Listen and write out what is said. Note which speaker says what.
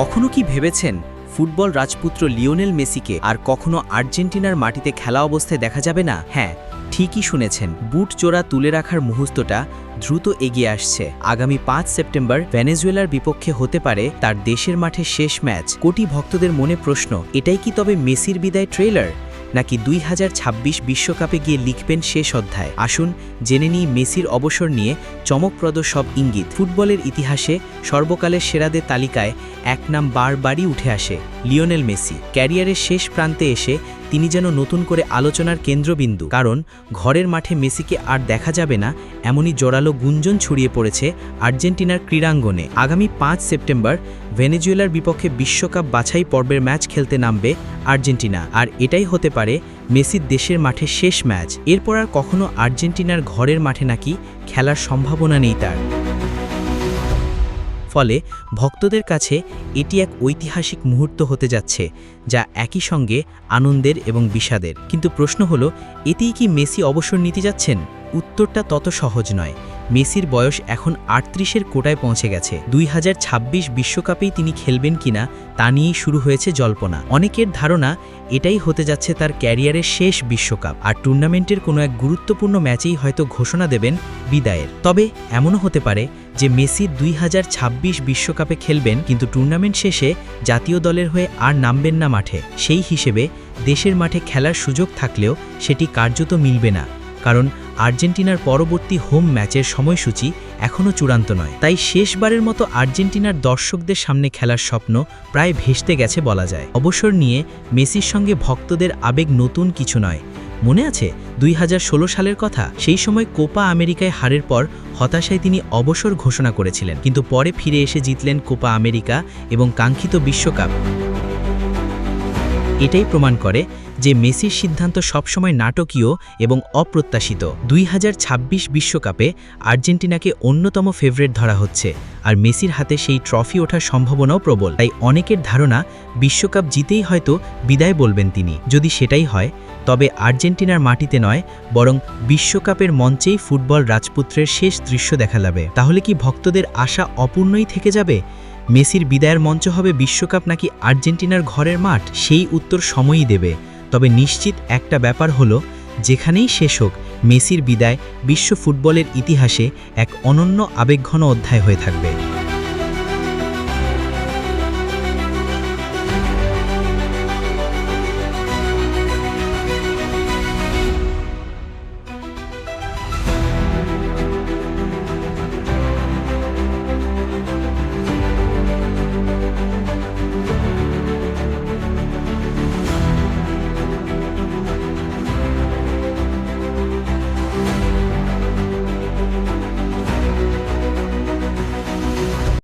Speaker 1: কখনো কি ভেবেছেন ফুটবল রাজপুত্র লিওনেল মেসিকে আর কখনো আর্জেন্টিনার মাটিতে খেলা অবস্থায় দেখা যাবে না? হ্যাঁ ঠিকই শুনেছেন। বুট চোরা তুলে রাখার মুহূর্তটা দ্রুত এগিয়ে আসছে। আগামী পাঁচ সেপ্টেম্বর ভেনেজুয়েলার বিপক্ষে হতে পারে তার দেশের মাঠে শেষ ম্যাচ। কোটি ভক্তদের মনে প্রশ্ন, এটাই কি তবে মেসির বিদায় ট্রেলার নাকি দুই বিশ্বকাপে গিয়ে লিখবেন শেষ অধ্যায়। আসুন জেনে নিই মেসির অবসর নিয়ে চমকপ্রদ সব ইঙ্গিত। ফুটবলের ইতিহাসে সর্বকালের সেরাদের তালিকায় এক নাম বারবারই উঠে আসে। Lionel Messi. ক্যারিয়ারের শেষ প্রান্তে এসে তিনি যেন নতুন করে আলোচনার কেন্দ্রবিন্দু। কারণ, ঘরের মাঠে মেসিকে আর দেখা যাবে না, এমনই জোরালো গুঞ্জন ছড়িয়ে পড়েছে আর্জেন্টিনার ক্রীড়াঙ্গনে। আগামী পাঁচ সেপ্টেম্বর, ভেনেজুয়েলার বিপক্ষে বিশ্বকাপ বাছাই পর্বের ম্যাচ খেলতে নামবে আর্জেন্টিনা। আর এটাই হতে পারে মেসির দেশের মাঠে শেষ ম্যাচ। এরপর আর কখনো আর্জেন্টিনার ঘরের মাঠে নাকি খেলার সম্ভাবনা নেই তার। ফলে ভক্তদের কাছে এটি এক ঐতিহাসিক মুহূর্ত হতে যাচ্ছে, যা একই সঙ্গে আনন্দের এবং বিষাদের। কিন্তু প্রশ্ন হলো, এতেই কি মেসি অবসর নিতে যাচ্ছেন? উত্তরটা তত সহজ নয়। মেসির বয়স এখন আটত্রিশের কোটায় পৌঁছে গেছে। দুই বিশ্বকাপেই তিনি খেলবেন কিনা তা নিয়েই শুরু হয়েছে জল্পনা। অনেকের ধারণা, এটাই হতে যাচ্ছে তার ক্যারিয়ারের শেষ বিশ্বকাপ। আর টুর্নামেন্টের কোনো এক গুরুত্বপূর্ণ ম্যাচেই হয়তো ঘোষণা দেবেন বিদায়ের। তবে এমনও হতে পারে যে মেসি দুই বিশ্বকাপে খেলবেন, কিন্তু টুর্নামেন্ট শেষে জাতীয় দলের হয়ে আর নামবেন না মাঠে। সেই হিসেবে দেশের মাঠে খেলার সুযোগ থাকলেও সেটি কার্যত মিলবে না। কারণ আর্জেন্টিনার পরবর্তী হোম ম্যাচের সময়সূচি এখনও চূড়ান্ত নয়। তাই শেষবারের মতো আর্জেন্টিনার দর্শকদের সামনে খেলার স্বপ্ন প্রায় ভেস্তে গেছে বলা যায়। অবসর নিয়ে মেসির সঙ্গে ভক্তদের আবেগ নতুন কিছু নয়। মনে আছে দুই হাজার ষোলো সালের কথা? সেই সময় কোপা আমেরিকায় হারের পর হতাশায় তিনি অবসর ঘোষণা করেছিলেন। কিন্তু পরে ফিরে এসে জিতলেন কোপা আমেরিকা এবং কাঙ্ক্ষিত বিশ্বকাপ। এটাই প্রমাণ করে যে মেসির সিদ্ধান্ত সবসময় নাটকীয় এবং অপ্রত্যাশিত। দুই বিশ্বকাপে আর্জেন্টিনাকে অন্যতম ফেভারেট ধরা হচ্ছে, আর মেসির হাতে সেই ট্রফি ওঠার সম্ভাবনাও প্রবল। তাই অনেকের ধারণা, বিশ্বকাপ জিতেই হয়তো বিদায় বলবেন তিনি। যদি সেটাই হয়, তবে আর্জেন্টিনার মাটিতে নয়, বরং বিশ্বকাপের মঞ্চেই ফুটবল রাজপুত্রের শেষ দৃশ্য দেখা যাবে। তাহলে কি ভক্তদের আশা অপূর্ণই থেকে যাবে? মেসির বিদায়ের মঞ্চ হবে বিশ্বকাপ নাকি আর্জেন্টিনার ঘরের মাঠ? সেই উত্তর সময়ই দেবে। তবে নিশ্চিত একটা ব্যাপার হলো, যেখানেই শেষ হোক, মেসির বিদায় বিশ্ব ফুটবলের ইতিহাসে এক অনন্য আবেগঘন অধ্যায় হয়ে থাকবে।